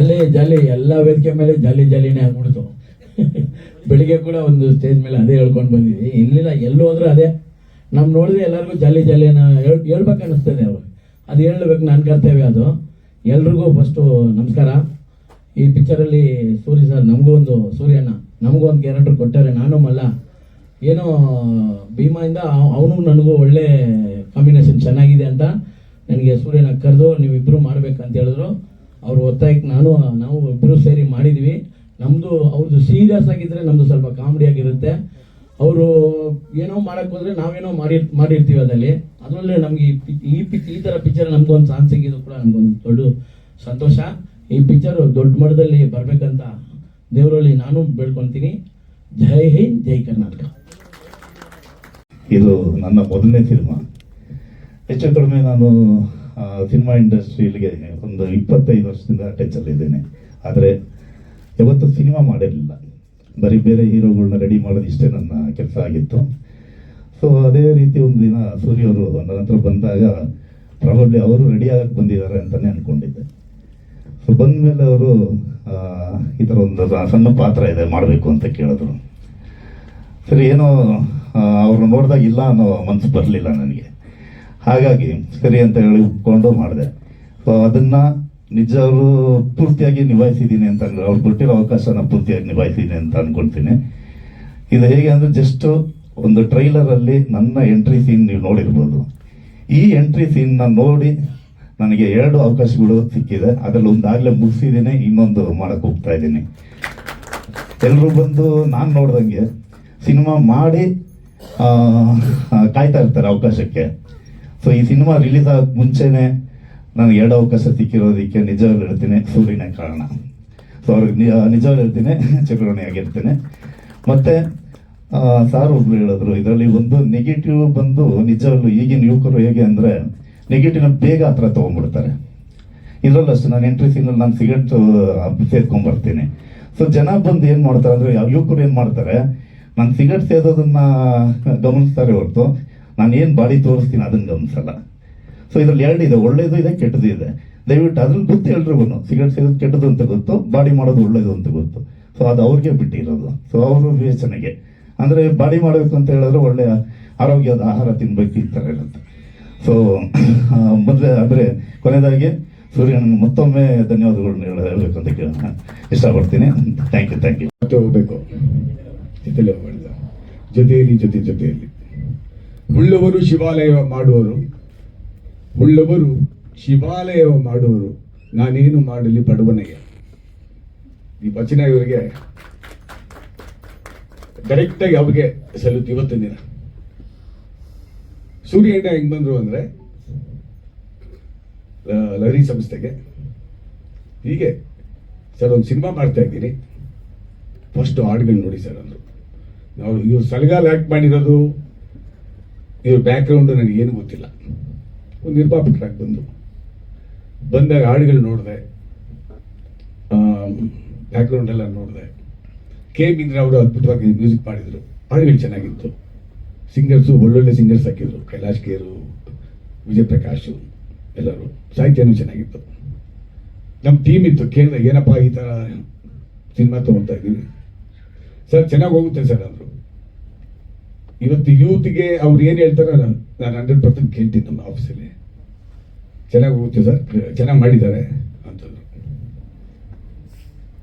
ಜಾಲಿ ಜಾಲಿ, ಎಲ್ಲ ವೇದಿಕೆ ಮೇಲೆ ಜಾಲಿ, ಜಲಿನೇ ಆಗ್ಬಿಡ್ತು. ಬೆಳಿಗ್ಗೆ ಕೂಡ ಒಂದು ಸ್ಟೇಜ್ ಮೇಲೆ ಅದೇ ಹೇಳ್ಕೊಂಡು ಬಂದಿದ್ವಿ. ಇಲ್ಲಿಲ್ಲ, ಎಲ್ಲೂ ಹೋದ್ರೆ ಅದೇ. ನಮ್ ನೋಡಿದ್ರೆ ಎಲ್ಲರಿಗೂ ಜಲಿ ಜಲಿನ ಹೇಳ್, ಹೇಳ್ಬೇಕು ಅನ್ನಿಸ್ತದೆ ಅವ್ರು. ಅದು ಹೇಳ್ಬೇಕು ನಾನು ಕರ್ತವ್ಯ ಅದು. ಎಲ್ರಿಗೂ ಫಸ್ಟು ನಮಸ್ಕಾರ. ಈ ಪಿಕ್ಚರಲ್ಲಿ ಸೂರ್ಯ ಸರ್ ನಮಗೂ ಒಂದು ಸೂರ್ಯಣ್ಣ, ನಮಗೂ ಒಂದು ಕ್ಯಾರೆಕ್ಟರ್ ಕೊಟ್ಟಾರೆ ನಾನು ಮಲ್ಲ. ಏನೋ, ಭೀಮಾಯಿಂದ ಅವನು ನನಗೂ ಒಳ್ಳೆ ಕಾಂಬಿನೇಷನ್ ಚೆನ್ನಾಗಿದೆ ಅಂತ. ನನಗೆ ಸೂರ್ಯನ ಕರೆದು ನೀವಿಬ್ಬರು ಮಾಡ್ಬೇಕಂತ ಹೇಳಿದ್ರು. ಅವ್ರು ಒತ್ತಾಯಕ್ಕೆ ನಾನು, ನಾವು ಇಬ್ಬರು ಸೇರಿ ಮಾಡಿದ್ವಿ. ನಮ್ಮದು ಅವ್ರದ್ದು ಸೀರಿಯಸ್ ಆಗಿದ್ರೆ ನಮ್ಮದು ಸ್ವಲ್ಪ ಕಾಮಿಡಿ ಆಗಿರುತ್ತೆ. ಅವರು ಏನೋ ಮಾಡಕ್ ಹೋದ್ರೆ ನಾವೇನೋ ಮಾಡಿ, ಮಾಡಿರ್ತೀವಿ ಅದಲ್ಲಿ ಅದರಲ್ಲಿ ನಮ್ಗೆ ಈ ಪಿಚ್ ಈ ಥರ ಪಿಕ್ಚರ್ ನಮಗೊಂದು ಚಾನ್ಸ್ ಸಿಕ್ಕಿದ್ರು ಕೂಡ ನಮ್ಗೊಂದು ದೊಡ್ಡ ಸಂತೋಷ. ಈ ಪಿಕ್ಚರ್ ದೊಡ್ಡ ಮಟ್ಟದಲ್ಲಿ ಬರಬೇಕಂತ ದೇವರಲ್ಲಿ ನಾನು ಬೇಡ್ಕೊತೀನಿ. ಜೈ ಹಿಂದ್, ಜೈ ಕರ್ನಾಟಕ. ಇದು ನನ್ನ ಮೊದಲನೇ ಸಿನಿಮಾ ಹೆಚ್ಚು ಕಡಿಮೆ ನಾನು ಸಿನಿಮಾ ಇಂಡಸ್ಟ್ರಿಲಿಗೆ ಒಂದು ಇಪ್ಪತ್ತೈದು ವರ್ಷದಿಂದ ಟಚಲ್ಲಿದ್ದೇನೆ ಆದರೆ ಯಾವತ್ತೂ ಸಿನಿಮಾ ಮಾಡಿರಲಿಲ್ಲ. ಬರೀ ಬೇರೆ ಹೀರೋಗಳನ್ನ ರೆಡಿ ಮಾಡೋದು ಇಷ್ಟೇ ನನ್ನ ಕೆಲಸ ಆಗಿತ್ತು. ಸೊ ಅದೇ ರೀತಿ ಒಂದು ದಿನ ಸೂರ್ಯ ಅವರು ನನ್ನ ಹತ್ರ ಬಂದಾಗ ಪ್ರಾಬಬ್ಲಿ ಅವರು ರೆಡಿ ಆಗಕ್ಕೆ ಬಂದಿದ್ದಾರೆ ಅಂತಲೇ ಅಂದ್ಕೊಂಡಿದ್ದೆ ಸೊ ಬಂದಮೇಲೆ ಅವರು ಈ ಥರ ಒಂದು ಸಣ್ಣ ಪಾತ್ರ ಇದೆ, ಮಾಡಬೇಕು ಅಂತ ಕೇಳಿದ್ರು. ಸರಿ, ಏನೋ ಅವ್ರನ್ನ ನೋಡಿದಾಗ ಇಲ್ಲ ಅನ್ನೋ ಮನಸ್ಸು ಬರಲಿಲ್ಲ ನನಗೆ. ಹಾಗಾಗಿ ಸರಿ ಅಂತ ಹೇಳಿ ಒಪ್ಕೊಂಡು ಮಾಡಿದೆ. ಸೊ ಅದನ್ನ ನಿಜ ಅವರು ಪೂರ್ತಿಯಾಗಿ ನಿಭಾಯಿಸಿದ್ದೀನಿ ಅಂತ ಅಂದ್ರೆ. ಅವ್ರು ಕೊಟ್ಟಿರೋ ಅವಕಾಶನ ಪೂರ್ತಿಯಾಗಿ ನಿಭಾಯಿಸಿದ್ದೀನಿ ಅಂತ ಅನ್ಕೊಳ್ತೀನಿ ಇದು ಹೇಗೆ ಅಂದ್ರೆ ಜಸ್ಟ್ ಒಂದು ಟ್ರೈಲರ್ ಅಲ್ಲಿ ನನ್ನ ಎಂಟ್ರಿ ಸೀನ್ ನೀವು ನೋಡಿರ್ಬೋದು. ಈ ಎಂಟ್ರಿ ಸೀನ್ ನೋಡಿ ನನಗೆ ಎರಡು ಅವಕಾಶಗಳು ಸಿಕ್ಕಿದೆ. ಅದ್ರಲ್ಲಿ ಒಂದಾಗಲೇ ಮುಗಿಸಿದ್ದೀನಿ ಇನ್ನೊಂದು ಮಾಡಕ್ ಹೋಗ್ತಾ ಇದ್ದೀನಿ. ಎಲ್ಲರೂ ಬಂದು ನಾನು ನೋಡ್ದಂಗೆ ಸಿನಿಮಾ ಮಾಡಿ ಕಾಯ್ತಾ ಇರ್ತಾರೆ ಅವಕಾಶಕ್ಕೆ. ಸೊ ಈ ಸಿನಿಮಾ ರಿಲೀಸ್ ಆಗ ಮುಂಚೆನೆ ನನಗೆ ಎರಡು ಅವಕಾಶ ಸಿಕ್ಕಿರೋದಕ್ಕೆ ನಿಜವಾಗ್ಲೂ ಹೇಳ್ತೀನಿ, ಸೂರ್ಯನೇ ಕಾರಣ. ಸೊ ಅವ್ರಿಗೆ ನಿಜವಾಗ್ಲೂ ಹೇಳ್ತೀನಿ ಚಕ್ರವಣಿ ಆಗಿರ್ತೀನಿ. ಮತ್ತೆ ಸಾರ್ ಒಬ್ರು ಹೇಳಿದ್ರು, ಇದರಲ್ಲಿ ಒಂದು ನೆಗೆಟಿವ್ ಬಂದು ನಿಜವಾಗ್ಲೂ ಈಗಿನ ಯುವಕರು ಹೇಗೆ ಅಂದ್ರೆ ನೆಗೆಟಿವ್ನ ಬೇಗ ಹತ್ರ ತಗೊಂಡ್ಬಿಡ್ತಾರೆ. ಇದರಲ್ಲೂ ಅಷ್ಟು, ನಾನು ಎಂಟ್ರಿ ಸೀನಲ್ಲಿ ನಾನು ಸಿಗರೇಟ್ ಸೇದ್ಕೊಂಡ್ ಬರ್ತೀನಿ ಸೊ ಜನ ಬಂದು ಏನು ಮಾಡ್ತಾರೆ ಅಂದ್ರೆ ಯಾವ ಯುವಕರು ಏನು ಮಾಡ್ತಾರೆ, ನಾನು ಸಿಗರೆಟ್ ಸೇದೋದನ್ನ ಗಮನಿಸ್ತಾರೆ ಹೊರತು ನಾನು ಏನು ಬಾಡಿ ತೋರಿಸ್ತೀನಿ ಅದನ್ನ ಗಮನಿಸಲ್ಲ ಸೊ ಇದ್ರಲ್ಲಿ ಎರಡು ಇದೆ, ಒಳ್ಳೇದು ಇದೆ ಕೆಟ್ಟದ್ದು ಇದೆ. ದಯವಿಟ್ಟು ಅದ್ರಲ್ಲಿ ಗೊತ್ತು ಎಲ್ರಿಗೂ ಸಿಗರೇಟ್ ಸೇರೋದು ಕೆಟ್ಟದ್ದು ಅಂತ ಗೊತ್ತು, ಬಾಡಿ ಮಾಡೋದು ಒಳ್ಳೇದು ಅಂತ ಗೊತ್ತು. ಸೊ ಅದು ಅವ್ರಿಗೆ ಬಿಟ್ಟಿರೋದು. ಸೊ ಅವರು ವಿವೇಚನೆಗೆ. ಅಂದ್ರೆ ಬಾಡಿ ಮಾಡಬೇಕು ಅಂತ ಹೇಳಿದ್ರೆ ಒಳ್ಳೆಯ ಆರೋಗ್ಯದ ಆಹಾರ ತಿನ್ಬೇಕು ಈ ಥರ ಇರುತ್ತೆ. ಸೊ ಮೊದಲೇ ಅಂದರೆ ಕೊನೆಯದಾಗಿ ಸೂರ್ಯನ ಮತ್ತೊಮ್ಮೆ ಧನ್ಯವಾದಗಳನ್ನ ಹೇಳಬೇಕು ಅಂತ ಇಷ್ಟಪಡ್ತೀನಿ. ಥ್ಯಾಂಕ್ ಯು ಥ್ಯಾಂಕ್ ಯು ಮತ್ತೆ ಹೋಗ್ಬೇಕು. ಜೊತೆಯಲ್ಲಿ, ಜೊತೆ, ಜೊತೆಯಲ್ಲಿ. ಉಳ್ಳವರು ಶಿವಾಲಯ ಮಾಡುವರು. ಉಳ್ಳವರು ಶಿವಾಲಯ ಮಾಡುವರು. ನಾನೇನು ಮಾಡಲಿ ಬಡವನಿಗೆ ಈ ವಚನ ಇವರಿಗೆ ಡೈರೆಕ್ಟ್ ಆಗಿ ಅವ್ರಿಗೆ ಸಲ್ಲುತ್ತೆ ಇವತ್ತಿನ ದಿನ. ಸೂರ್ಯ ಹೆಂಡ ಹೆಂಗ್ ಬಂದ್ರು ಅಂದ್ರೆ ಲಹರಿ ಸಂಸ್ಥೆಗೆ. ಹೀಗೆ ಸರ್ ಒಂದು ಸಿನಿಮಾ ಮಾಡ್ತಾ ಇದ್ದೀನಿ. ಫಸ್ಟ್ ಹಾಡುಗಳು ನೋಡಿ ಸರ್ ಅಂದರು. ನಾವು ಇವ್ರು ಸಲಗಾಲ ಆ್ಯಕ್ಟ್ ಮಾಡಿರೋದು? ಇವ್ರ ಬ್ಯಾಕ್ಗ್ರೌಂಡ್ ನನಗೆ ಏನು ಗೊತ್ತಿಲ್ಲ. ಒಂದು ನಿರ್ಪಾಪಕರಾಗಿ ಬಂದು. ಬಂದಾಗ ಹಾಡುಗಳು ನೋಡಿದೆ. ಬ್ಯಾಕ್ಗ್ರೌಂಡ್ ಎಲ್ಲ ನೋಡಿದೆ. ಕೆ ಮಿಂದ್ರ ಅವರು ಅದ್ಭುತವಾಗಿ ಮ್ಯೂಸಿಕ್ ಮಾಡಿದರು. ಹಾಡುಗಳು ಚೆನ್ನಾಗಿತ್ತು. ಸಿಂಗರ್ಸು ಒಳ್ಳೊಳ್ಳೆ ಸಿಂಗರ್ಸ್ ಹಾಕಿದ್ರು. ಕೈಲಾಶ್ ಕೇರು ವಿಜಯ್ ಪ್ರಕಾಶು ಎಲ್ಲರೂ. ಸಾಹಿತ್ಯನೂ ಚೆನ್ನಾಗಿತ್ತು. ನಮ್ಮ ಟೀಮ್ ಇತ್ತು. ಕೇಳಿದೆ, ಏನಪ್ಪ ಈ ಥರ ಸಿನಿಮಾ ತಗೊಳ್ತಾ ಇದ್ದೀವಿ ಸರ್, ಚೆನ್ನಾಗಿ ಹೋಗುತ್ತೆ ಸರ್ ಅಂದರು ಇವತ್ತು ಯೂತ್ಗೆ ಅವ್ರು ಏನು ಹೇಳ್ತಾರೋ ನಾನು ಹಂಡ್ರೆಡ್ ಪರ್ಸೆಂಟ್ ಕೇಳ್ತೀನಿ ನಮ್ಮ ಆಫೀಸಲ್ಲಿ ಚೆನ್ನಾಗಿ ಹೋಗುತ್ತೆ ಸರ್, ಚೆನ್ನಾಗಿ ಮಾಡಿದ್ದಾರೆ ಅಂತಂದ್ರು.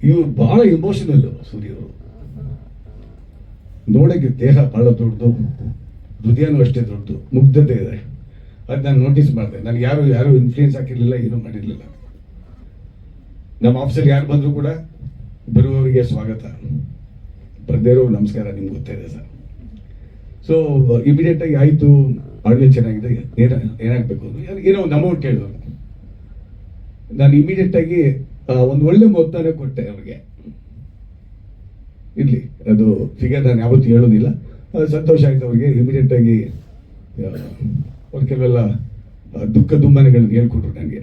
ಇವರು ಬಹಳ ಇಮೋಷನಲ್ ಸೂರ್ಯ ನೋಡೋಕ್ಕೆ ದೇಹ ಬಹಳ ದೊಡ್ಡದು, ಹೃದಯನೂ ಅಷ್ಟೇ ದೊಡ್ಡದು, ಮುಗ್ಧತೆ ಇದೆ. ಅದು ನಾನು ನೋಟಿಸ್ ಮಾಡಿದೆ. ನನಗೆ ಯಾರು ಯಾರು ಇನ್ಫ್ಲೂಯೆನ್ಸ್ ಹಾಕಿರ್ಲಿಲ್ಲ, ಏನೂ ಮಾಡಿರಲಿಲ್ಲ. ನಮ್ಮ ಆಫೀಸಲ್ಲಿ ಯಾರು ಬಂದರೂ ಕೂಡ ಬರುವವರಿಗೆ ಸ್ವಾಗತ. ಬರ್ದೇರೋ ನಮಸ್ಕಾರ, ನಿಮ್ಗೆ ಗೊತ್ತಾಯಿದೆ ಸರ್. ಸೊ ಇಮಿಡಿಯೇಟ್ ಆಗಿ ಆಯಿತು, ಅಡುಗೆ ಚೆನ್ನಾಗಿದೆ, ಏನ, ಏನಾಗಬೇಕು ಏನೋ ಒಂದು ಅಮೌಂಟ್ ಹೇಳಿದ್ರು ನಾನು ಇಮಿಡಿಯೇಟ್ ಆಗಿ ಒಂದು ಒಳ್ಳೆ ಮೊತ್ತನೇ ಕೊಟ್ಟೆ ಅವ್ರಿಗೆ. ಇರ್ಲಿ, ಅದು ಫಿಗರ್ ನಾನು ಯಾವತ್ತೂ ಹೇಳೋದಿಲ್ಲ. ಸಂತೋಷ ಆಯ್ತು ಅವ್ರಿಗೆ ಇಮಿಡಿಯೇಟ್ ಆಗಿ ಅವ್ರ ಕೆಲವೆಲ್ಲ ದುಃಖ ದುಮ್ಮನೆಗಳನ್ನ ಹೇಳ್ಕೊಟ್ರು ನನಗೆ.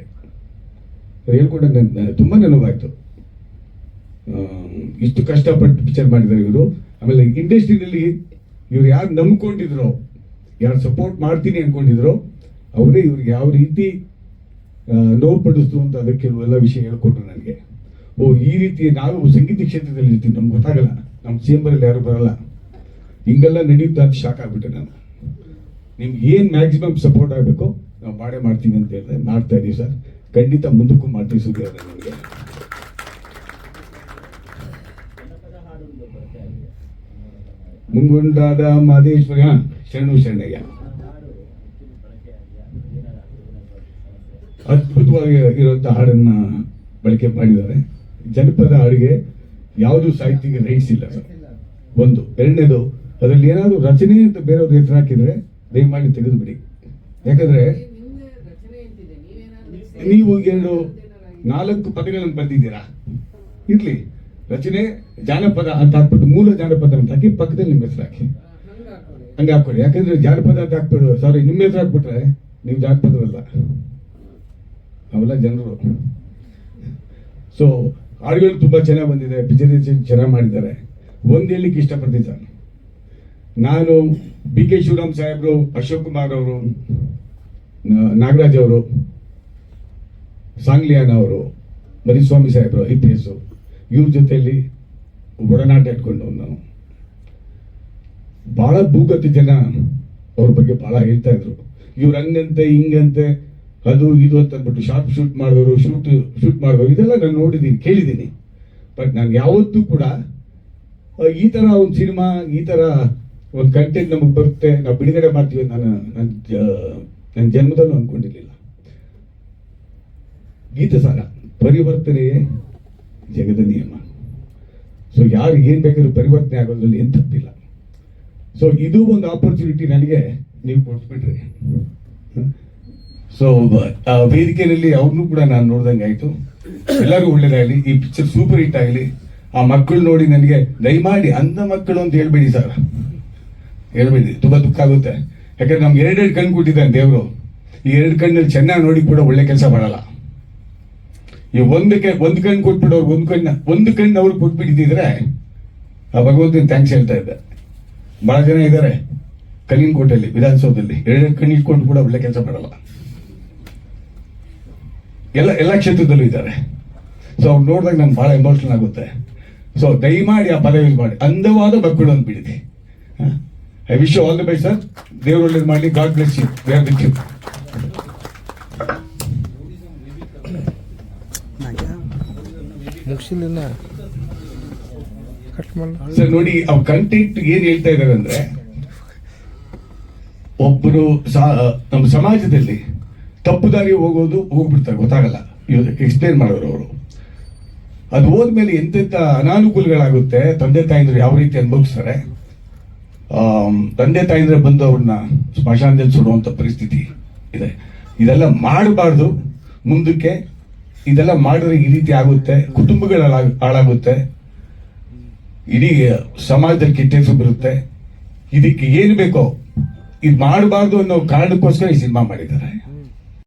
ಹೇಳ್ಕೊಂಡಾಗ ನನ್ನ ತುಂಬ ನೆನಪಾಯ್ತು ಇಷ್ಟು ಕಷ್ಟಪಟ್ಟು ಪಿಕ್ಚರ್ ಮಾಡಿದ್ದಾರೆ ಇವರು. ಆಮೇಲೆ ಇಂಡಸ್ಟ್ರಿನಲ್ಲಿ ಇವ್ರು ಯಾರು ನಂಬ್ಕೊಂಡಿದ್ರು, ಯಾರು ಸಪೋರ್ಟ್ ಮಾಡ್ತೀನಿ ಅನ್ಕೊಂಡಿದ್ರು, ಅವರೇ ಇವ್ರಿಗೆ ಯಾವ ರೀತಿ ನೋವು ಪಡಿಸ್ತು ಅಂತ ಅದಕ್ಕೆ ಎಲ್ಲ ವಿಷಯ ಹೇಳ್ಕೊಟ್ರು ನನಗೆ. ಓ, ಈ ರೀತಿ ನಾವು ಸಂಗೀತ ಕ್ಷೇತ್ರದಲ್ಲಿ ಇರ್ತೀವಿ ನಮ್ಗೆ ಗೊತ್ತಾಗಲ್ಲ. ನಮ್ಮ ಚೇಂಬರಲ್ಲಿ ಯಾರು ಬರಲ್ಲ. ಹಿಂಗೆಲ್ಲ ನಡೆಯುತ್ತೆ ಅಂತ ಶಾಕ್ ಆಗ್ಬಿಟ್ಟೆ ನಾನು. ನಿಮ್ಗೆ ಏನು ಮ್ಯಾಕ್ಸಿಮಮ್ ಸಪೋರ್ಟ್ ಆಗಬೇಕು, ನಾವು ಮಾಡೇ ಮಾಡ್ತೀವಿ ಅಂತ ಹೇಳಿದ್ರೆ ಮಾಡ್ತಾ ಇದ್ದೀವಿ ಸರ್. ಖಂಡಿತ ಮುಂದಕ್ಕೂ ಮಾಡ್ತೀವಿ ಸುದ್ದಿ ನಮಗೆ. ಮುಂಗುಂಡಾದ ಮಾದೇಶ್ವರ, ಶರಣು ಶರಣಯ್ಯ. ಅದ್ಭುತವಾಗಿ ಇರುವಂತಹ ಹಾಡನ್ನ ಬಳಕೆ ಮಾಡಿದ್ದಾರೆ. ಜನಪದ ಹಾಡಿಗೆ ಯಾವುದು ಸಾಹಿತ್ಯಕ್ಕೆ ರಹಿಸಿಲ್ಲ ಒಂದು. ಎರಡನೇದು, ಅದರಲ್ಲಿ ಏನಾದರೂ ರಚನೆ ಅಂತ ಬೇರೆಯವ್ರ ಹೆಸರು ಹಾಕಿದ್ರೆ ದಯಮಾಡಿ ತೆಗೆದು ಬಿಡಿ ಯಾಕಂದ್ರೆ ನೀವು ಎರಡು ನಾಲ್ಕು ಪದಗಳನ್ನು ಬರೆದಿದ್ದೀರಾ? ಇರ್ಲಿ. ರಚನೆ ಜಾನಪದ ಅಂತ ಹಾಕ್ಬಿಟ್ಟು ಮೂಲ ಜಾನಪದ ಅಂತ ಹಾಕಿ ಪಕ್ಕದಲ್ಲಿ ನಿಮ್ಮ ಹೆಸರು ಹಾಕಿ. ಹಂಗೆ ಹಾಕ್ಕೊಡಿ ಯಾಕಂದ್ರೆ ಜಾನಪದ ಅಂತ ಹಾಕ್ಬಿಡು ಸಾರಿ ನಿಮ್ಮ ಹೆಸರು ಹಾಕ್ಬಿಟ್ರೆ ನೀವು ಜಾನಪದವಲ್ಲ. ಅವೆಲ್ಲ ಜನರು. ಸೊ ಹಾಡುಗಳು ತುಂಬಾ ಚೆನ್ನಾಗಿ ಬಂದಿದೆ. ಪಿಕ್ಚರೈಸೇಷನ್ ಚೆನ್ನಾಗಿ ಮಾಡಿದ್ದಾರೆ. ಒಂದು ಹೇಳಲಿಕ್ಕೆ ಇಷ್ಟಪಡ್ತೀನಿ ಸರ್. ನಾನು ಬಿ ಕೆ ಶಿವರಾಮ್ ಸಾಹೇಬ್ರು, ಅಶೋಕ್ ಕುಮಾರ್ ಅವರು ನಾಗರಾಜ್ ಅವರು, ಸಾಂಗ್ಲಿಯಾನ ಅವರು, ಮರಿಸ್ವಾಮಿ ಸಾಹೇಬ್ರು ಐ ಪಿ ಎಸ್ ಇವ್ರ ಜೊತೆಯಲ್ಲಿ ಒಡನಾಟ ಇಟ್ಕೊಂಡು ನಾನು. ಬಹಳ ಭೂಗತಿ ಜನ ಅವ್ರ ಬಗ್ಗೆ ಬಹಳ ಹೇಳ್ತಾ ಇದ್ರು. ಇವ್ರು ಹಂಗಂತೆ, ಹಿಂಗಂತೆ, ಅದು ಇದು ಅಂತ ಅಂದ್ಬಿಟ್ಟು ಶಾರ್ಪ್ ಶೂಟ್ ಮಾಡಿದವರು, ಶೂಟ್ ಶೂಟ್ ಮಾಡಿದವರು, ಇದೆಲ್ಲ ನಾನು ನೋಡಿದ್ದೀನಿ ಕೇಳಿದ್ದೀನಿ ಬಟ್ ನಾನು ಯಾವತ್ತೂ ಕೂಡ ಈ ತರ ಒಂದು ಸಿನಿಮಾ, ಈ ತರ ಒಂದು ಕಂಟೆಂಟ್ ನಮಗೆ ಬರುತ್ತೆ, ನಾವು ಬಿಡುಗಡೆ ಮಾಡ್ತೀವಿ ನಾನು ನನ್ನ ನನ್ನ ಜನ್ಮದಲ್ಲೂ ಅನ್ಕೊಂಡಿರ್ಲಿಲ್ಲ. ಗೀತಸಾರ ಪರಿವರ್ತನೆಯೇ ಜಗದ ನಿಯಮ. ಸೊ ಯಾರು ಏನು ಬೇಕಾದ್ರೂ ಪರಿವರ್ತನೆ ಆಗೋದ್ರಲ್ಲಿ ಏನು ತಪ್ಪಿಲ್ಲ ಸೊ ಇದು ಒಂದು ಆಪರ್ಚುನಿಟಿ ನನಗೆ ನೀವು ಕೊಟ್ಬಿಟ್ರಿ. ಸೊ ವೇದಿಕೆಯಲ್ಲಿ ಅವ್ರನ್ನೂ ಕೂಡ ನಾನು ನೋಡ್ದಂಗೆ ಆಯ್ತು. ಎಲ್ಲರಿಗೂ ಒಳ್ಳೇದಾಗಲಿ, ಈ ಪಿಕ್ಚರ್ ಸೂಪರ್ ಹಿಟ್ ಆಗಲಿ. ಆ ಮಕ್ಕಳು ನೋಡಿ ನನಗೆ ದಯಮಾಡಿ ಅಂಧ ಮಕ್ಕಳು ಅಂತ ಹೇಳ್ಬೇಡಿ ಸರ್. ಹೇಳ್ಬೇಡಿ, ತುಂಬಾ ದುಃಖ ಆಗುತ್ತೆ. ಯಾಕಂದ್ರೆ ನಮ್ಗೆ ಎರಡೆರಡು ಕಣ್ಣು ಕೊಟ್ಟಿದ್ದಾನೆ ದೇವರು. ಈ ಎರಡು ಕಣ್ಣಲ್ಲಿ ಚೆನ್ನಾಗಿ ನೋಡಿ ಕೂಡ ಒಳ್ಳೆ ಕೆಲಸ ಮಾಡಲ್ಲ. ಈ ಒಂದಕ್ಕೆ ಒಂದು ಕಣ್ಣು ಕೊಟ್ಬಿಟ್ಟು ಅವ್ರಿಗೆ ಒಂದು ಕಣ್ಣು ಒಂದು ಕಣ್ಣು ಅವ್ರಿಗೆ ಕೊಟ್ಬಿಟ್ಟಿದ್ರೆ, ಆ ಭಗವಂತನ ಥ್ಯಾಂಕ್ಸ್ ಹೇಳ್ತಾ ಇದ್ದೆ. ಬಹಳ ಜನ ಇದ್ದಾರೆ ಕಲ್ಲಿನಕೋಟೆಯಲ್ಲಿ, ವಿಧಾನಸೌಧದಲ್ಲಿ. ಎರಡು ಕಣ್ಣು ಇಟ್ಕೊಂಡು ಕೂಡ ಒಳ್ಳೆ ಕೆಲಸ ಮಾಡಲ್ಲ. ಎಲ್ಲ ಎಲ್ಲ ಕ್ಷೇತ್ರದಲ್ಲೂ ಇದ್ದಾರೆ. ಸೊ ಅವ್ರು ನೋಡಿದಾಗ ನಂಗೆ ಬಹಳ ಎಮೋಷನಲ್ ಆಗುತ್ತೆ. ಸೊ ದಯಮಾಡಿ ಆ ಪದವಿ ಮಾಡಿ. ಅಂದವಾದ ಅಂತ ಬಿಡಿದೆ I wish all the bye sir ದೇವ್ರು ಒಳ್ಳೇದು ಮಾಡಿ God bless you we are you ಮುಗಿಸಿಲ್ಲ ನೋಡಿ, ಅವ್ ಕಂಟೆಂಟ್ ಏನ್ ಹೇಳ್ತಾ ಇದಾರೆ ಅಂದ್ರೆ ಒಬ್ಬರು ನಮ್ಮ ಸಮಾಜದಲ್ಲಿ ತಪ್ಪು ದಾರಿ ಹೋಗೋದು ಹೋಗ್ಬಿಡ್ತಾರೆ, ಗೊತ್ತಾಗಲ್ಲ. ಎಕ್ಸ್ಪ್ಲೇನ್ ಮಾಡೋರು ಅವರು. ಅದು ಹೋದ್ಮೇಲೆ ಎಂತೆಂತ ಅನಾನುಕೂಲಗಳಾಗುತ್ತೆ, ತಂದೆ ತಾಯಿಂದ್ರು ಯಾವ ರೀತಿ ಅನುಭವಿಸ್ತಾರೆ ತಂದೆ ತಾಯಿಂದ್ರೆ ಬಂದು ಅವ್ರನ್ನ ಸ್ಮಶಾನದಲ್ಲಿ ಸುಡುವಂತ ಪರಿಸ್ಥಿತಿ ಇದೆ. ಇದೆಲ್ಲ ಮಾಡಬಾರ್ದು. ಮುಂದಕ್ಕೆ ಇದೆಲ್ಲ ಮಾಡಿದ್ರೆ ಈ ರೀತಿ ಆಗುತ್ತೆ ಕುಟುಂಬಗಳ ಹಾಳಾಗುತ್ತೆ. ಇಡೀ ಸಮಾಜದಲ್ಲಿ ಕೆಟ್ಟ ಬರುತ್ತೆ. ಇದಕ್ಕೆ ಏನು ಬೇಕೋ, ಇದು ಮಾಡಬಾರ್ದು ಅನ್ನೋ ಕಾರಣಕ್ಕೋಸ್ಕರ ಈ ಸಿನಿಮಾ ಮಾಡಿದ್ದಾರೆ.